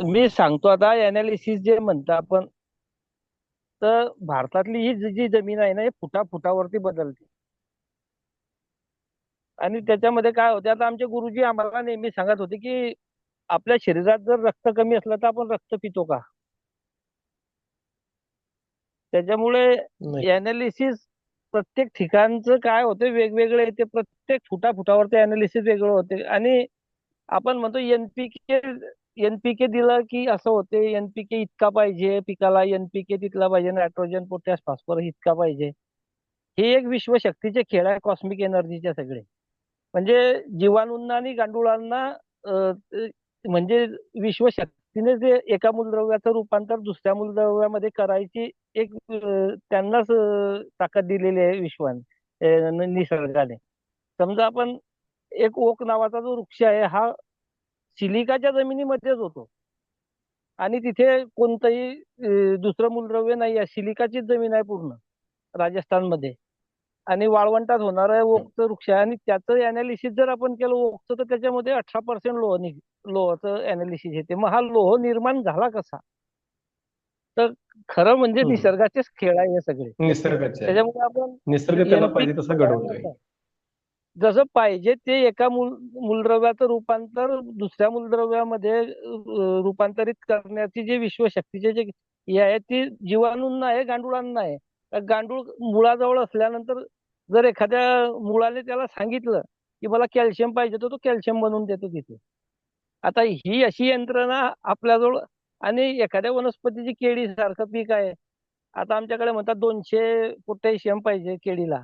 मी सांगतो आता अनालिसिस जे म्हणतो आपण तर भारतातली ही जी जी जमीन आहे ना ही फुटा फुटावरती बदलते. आणि त्याच्यामध्ये काय होते आता आमचे गुरुजी आम्हाला नेहमी सांगत होते की आपल्या शरीरात जर रक्त कमी असलं तर आपण रक्त पितो का? त्याच्यामुळे अनालिसिस प्रत्येक ठिकाणचं काय होतं वेगवेगळे येते प्रत्येक फुटा फुटावरती अनालिसिस वेगळं होते. आणि आपण म्हणतो एनपीके एनपीके दिलं की असं होते एनपीके इतका पाहिजे पिकाला एनपीके तितला पाहिजे नायट्रोजन पोटॅश फॉस्फरस इतका पाहिजे. हे एक विश्वशक्तीचे खेळ आहे कॉस्मिक एनर्जीचे सगळे. म्हणजे जीवाणूंना आणि गांडुळांना म्हणजे विश्वशक्तीने जे एका मूलद्रव्याचं रूपांतर दुसऱ्या मूलद्रव्यामध्ये करायची एक त्यांनाच ताकद दिलेली आहे विश्वाने निसर्गाने. समजा आपण एक ओक नावाचा जो वृक्ष आहे हा सिलिकाच्या जमिनीमध्येच होतो. आणि तिथे कोणतंही दुसरं मूलद्रव्य नाही आहे. सिलिकाचीच जमीन आहे पूर्ण राजस्थानमध्ये. आणि वाळवंटात होणार आहे ओकचं वृक्ष आहे. आणि त्याचं अनालिसिस जर आपण केलं ओकचं तर त्याच्यामध्ये अठरा पर्सेंट लोह निघ लोहाचं अनालिसिस येते. मग हा लोह निर्माण झाला कसा? तर खरं म्हणजे. निसर्गाचेच खेळ आहे हे सगळे. निसर्गाचे. त्याच्यामुळे आपण निसर्ग त्याला पाहिजे तसा घडवतोय. जसं पाहिजे ते एका मूल मूलद्रव्याचं रूपांतर दुसऱ्या मूलद्रव्यामध्ये रूपांतरित करण्याची जी विश्वशक्तीचे जे हे आहे ती जीवाणूंना आहे गांडुळांना आहे. तर गांडूळ मुळाजवळ असल्यानंतर जर एखाद्या मुळाने त्याला सांगितलं की मला कॅल्शियम पाहिजे तर तो कॅल्शियम बनवून देतो तिथे. आता ही अशी यंत्रणा आपल्याजवळ आणि एखाद्या वनस्पतीची केळी सारखं पीक आहे. आता आमच्याकडे म्हणतात दोनशे पोटॅशियम पाहिजे केळीला.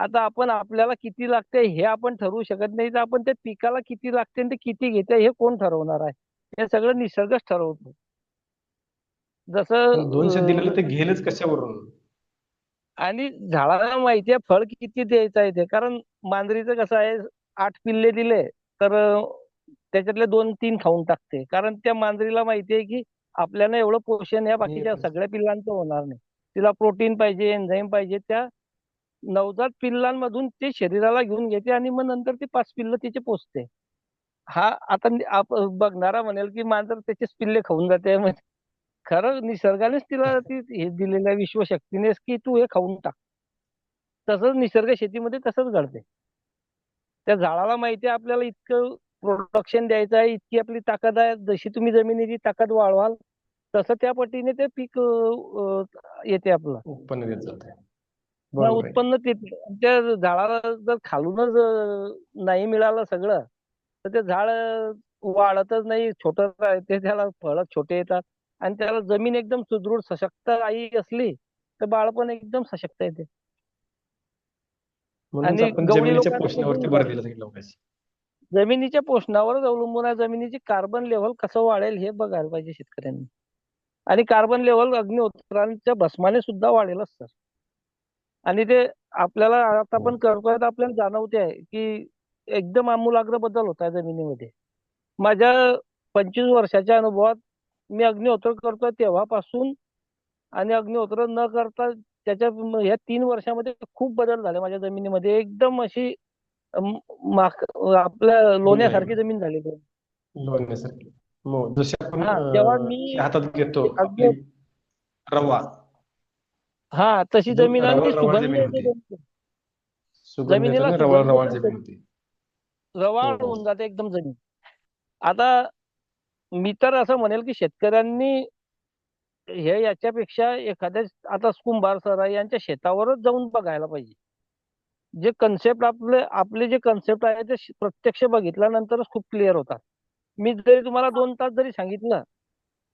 आता आपण आपल्याला किती लागते हे आपण ठरवू शकत नाही. तर आपण त्या पिकाला किती लागते आणि ते किती घेते हे कोण ठरवणार आहे? हे सगळं निसर्गच ठरवतो. जसं दोनशे अं, दिलेलं ते घेईलच कशावरून? आणि झाडाला माहिती आहे फळ किती द्यायचं आहे ते. कारण मांजरीचं कसं आहे आठ पिल्ले दिले तर त्याच्यातले दोन तीन खाऊन टाकते. कारण त्या मांजरीला माहिती आहे की आपल्याला एवढं पोषण या बाकीच्या. सगळ्या पिल्लांचं होणार नाही. तिला प्रोटीन पाहिजे एन्झाईम पाहिजे त्या नवजात पिल्लांमधून ते शरीराला घेऊन घेते आणि मग नंतर ते पाच पिल्ल तिचे पोचते हा आता बघणारा म्हणेल की मांजर त्याचेच पिल्ले खाऊन जाते. खरं निसर्गानेच तिला ती हे दिलेल्या विश्वशक्तीनेच की तू हे खाऊन टाक. तसंच निसर्ग शेतीमध्ये तसंच घडते. त्या झाडाला माहिती आहे आपल्याला इतकं प्रोडक्शन द्यायचं आहे इतकी आपली ताकद आहे. जशी तुम्ही जमिनीची ताकद वाढवाल तसं त्या पटीने ते पीक येते आपलं. उत्पन्न बरोबर. आहे उत्पन्न ते त्या झाडाला जर खालूनच अं, नाही मिळालं सगळं तर ते झाड अं, वाढतच नाही छोट ते त्याला फळ छोटे येतात आणि त्याला जमीन एकदम सुदृढ सशक्त आई असली तर बाळ पण एकदम सशक्त येते. म्हणूनच आणि आपण गवळी जमिनीच्या पोषणावरती भर. दिला जाईल जमिनीच्या पोषणावरच अवलंबून आहे जमिनीची कार्बन लेव्हल कसं वाढेल हे बघायला पाहिजे शेतकऱ्यांनी. आणि कार्बन लेव्हल अग्निहोत्रांच्या भस्माने सुद्धा वाढेलच सर. आणि ते आपल्याला आता आपण करतोय तर आपल्याला जाणवते आहे की एकदम आमूलाग्र बदल होत आहे जमिनीमध्ये. माझ्या पंचवीस वर्षाच्या अनुभवात मी अग्निहोत्र करतोय तेव्हापासून आणि अग्निहोत्र न करता त्याच्या म- या तीन वर्षामध्ये खूप बदल झाले माझ्या जमिनीमध्ये. एकदम अशी आपल्या लोण्यासारखी जमीन आहे. लोण्यासारखी. हो आपण हा, मी- हातात घेतो रवा. हा तशी जमीन आणि सुगंध जमिनीला रवाळ सुगंध रवाळ येतो. जमीन होती. रवाळ हो. होऊन जाते एकदम जमीन. आता मी तर असं म्हणेल की शेतकऱ्यांनी हे याच्यापेक्षा एखाद्या आता कुंभार सर आहे यांच्या शेतावरच जाऊन बघायला पाहिजे. जे कन्सेप्ट आपले आपले जे कन्सेप्ट आहे ते प्रत्यक्ष बघितल्यानंतरच खूप क्लिअर होतात. मी जरी तुम्हाला दोन तास जरी सांगितलं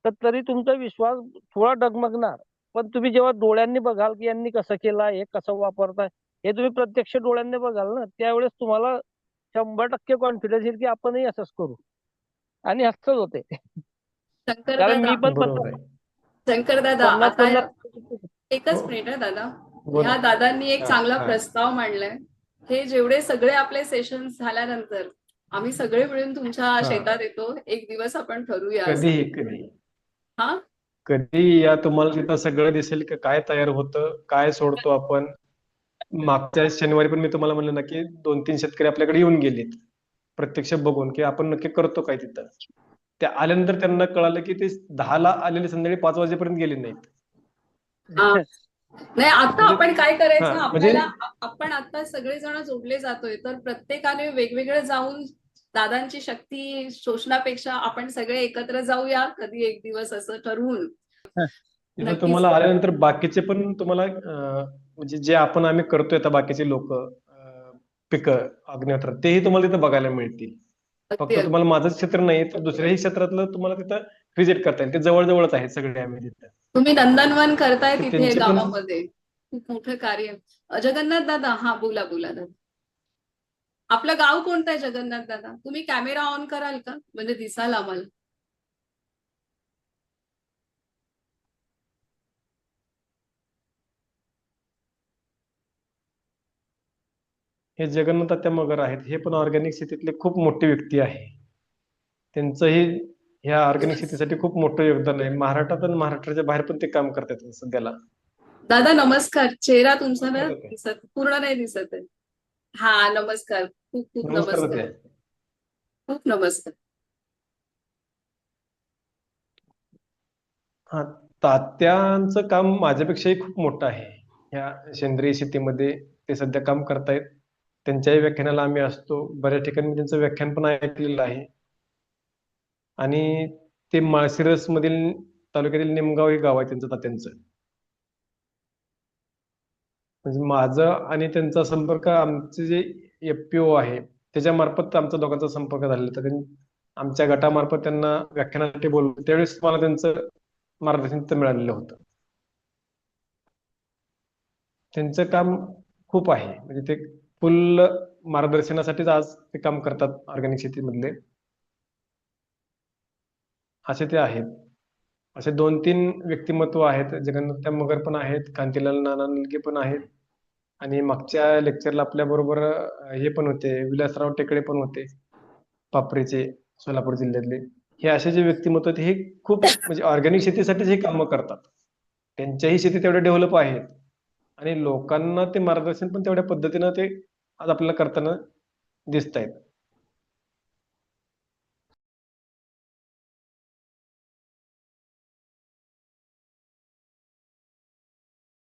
तर तरी तुमचा विश्वास थोडा डगमगणार. पण तुम्ही जेव्हा डोळ्यांनी बघाल की यांनी कसं केलं हे कसं वापरताय हे तुम्ही प्रत्यक्ष डोळ्यांनी बघाल ना त्यावेळेस तुम्हाला शंभर टक्के कॉन्फिडन्स येईल की आपणही असंच करू. आणि असंच होते. शंकर कारण मी पण शंकर दादा एकच हो. मिनिट आहे दादा. ह्या दादांनी एक चांगला. प्रस्ताव मांडलाय. हे जेवढे सगळे आपले सेशन झाल्यानंतर आम्ही सगळे मिळून तुमच्या शेतात येतो. एक दिवस आपण ठरूया. हा? कधी या तुम्हाला तिथं सगळं दिसेल की काय तयार होतं काय सोडतो आपण? मागच्या शनिवारी पण मी तुम्हाला म्हणलं ना की दोन तीन शेतकरी आपल्याकडे येऊन गेलेत. प्रत्यक्ष बघून की आपण नक्की करतो काय तिथं? त्या आल्यानंतर त्यांना कळालं की ते दहाला आलेले संध्याकाळी पाच वाजेपर्यंत गेले नाहीत. नाही आता आपण काय करायचं म्हणजे- आपल्याला आपण आता सगळेजण जोडले जातोय तर प्रत्येकाने वेगवेगळे जाऊन दादांची शक्ती शोषणापेक्षा आपण सगळे एकत्र जाऊया कधी एक दिवस असं ठरवून. तुम्हाला आल्यानंतर बाकीचे पण तुम्हाला म्हणजे जे आपण आम्ही करतोय आता बाकीचे लोक पिकं अग्निहोत्र तेही तुम्हाला तिथं बघायला मिळतील. फक्त तुम्हाला माझंच क्षेत्र नाही तर दुसऱ्याही क्षेत्रातलं तुम्हाला तिथं व्हिजिट करता येईल. ते जवळ आहेत सगळे आम्ही तिथं. तुम्ही नंदनवन करताय तिथे गावामध्ये. खूप मोठं कार्य. जगन्नाथ दादा हा बोला बोला दादा. आपलं गाव कोणतं आहे जगन्नाथ दादा? तुम्ही कॅमेरा ऑन कराल का? म्हणजे दिसाल आम्हाला. हे जगन्नाथ तात्या मगर आहेत. हे पण ऑर्गॅनिक शेतीतले खूप मोठे व्यक्ती आहे. त्यांचंही ह्या ऑर्गॅनिक शेतीसाठी खूप मोठं योगदान आहे. महाराष्ट्रात आणि महाराष्ट्राच्या बाहेर पण ते काम करतात सध्याला. दादा नमस्कार. चेहरा तुमचा ना. दिसत पूर्ण नाही दिसत आहे. हा नमस्कार. खूप खूप नमस्कार. खूप नमस्कार. हा तात्यांचं काम माझ्यापेक्षाही खूप मोठं आहे. ह्या सेंद्रिय शेतीमध्ये ते सध्या काम करतायत. त्यांच्याही व्याख्यानाला आम्ही असतो. बऱ्याच ठिकाणी मी त्यांचं व्याख्यान पण ऐकलेलं आहे. आणि ते माळशिरस मधील तालुक्यातील निमगाव हे गाव आहे त्यांचं तात्यांचं. म्हणजे माझं आणि त्यांचा संपर्क आमचे जे एफपीओ आहे त्याच्या मार्फत आमचा दोघांचा संपर्क झालेला. होता आमच्या गटामार्फत त्यांना व्याख्यानासाठी बोलवलं. त्यावेळेस मला त्यांचं मार्गदर्शन मिळालेलं होतं. त्यांचं काम खूप आहे. म्हणजे ते फुल मार्गदर्शनासाठीच आज ते काम करतात ऑर्गॅनिक शेतीमधले. असे ते आहेत. असे दोन तीन व्यक्तिमत्व आहेत. जगन्नाथ मगर पण आहेत कांतीलाल नाना निलगे पण आहेत. आणि मागच्या लेक्चरला आपल्या बरोबर हे पण होते विलासराव टेकडे पण होते पापरीचे सोलापूर जिल्ह्यातले. हे असे जे व्यक्तिमत्व हे खूप म्हणजे ऑर्गॅनिक शेतीसाठीच हे कामं करतात. त्यांच्याही शेती तेवढ्या डेव्हलप आहेत. आणि लोकांना ते मार्गदर्शन पण तेवढ्या पद्धतीनं ते आज आपल्याला करताना दिसत आहेत